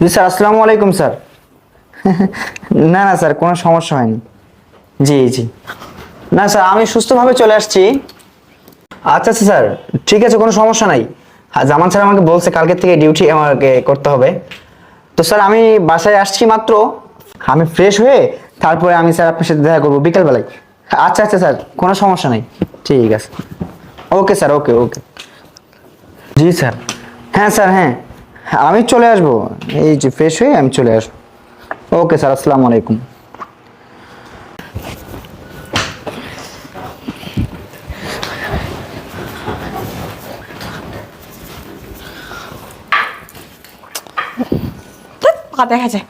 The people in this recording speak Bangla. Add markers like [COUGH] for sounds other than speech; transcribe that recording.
জি স্যার, আসসালামু আলাইকুম স্যার। [LAUGHS] না না স্যার, কোনো সমস্যা হয়নি। জি জি। না স্যার, আমি সুস্থভাবে চলে আসছি। আচ্ছা আচ্ছা স্যার, ঠিক আছে, কোনো সমস্যা নাই। আর জামান স্যার আমাকে বলছে কালকে থেকে ডিউটি আমাকে করতে হবে। তো স্যার, আমি বাসায় আসছি মাত্র। আমি ফ্রেশ হয়ে তারপরে আমি স্যার আপনার সাথে দেখা করব বিকেলবেলায়। আচ্ছা আচ্ছা স্যার, কোনো সমস্যা নাই। ঠিক আছে। Okay sir, okay okay. জি স্যার। হ্যাঁ স্যার হ্যাঁ। আমি চলে আসব। এই যে ফ্রেশ হয়ে আমি চলে আসব। ওকে স্যার আসসালামু আলাইকুম। দেখা যায়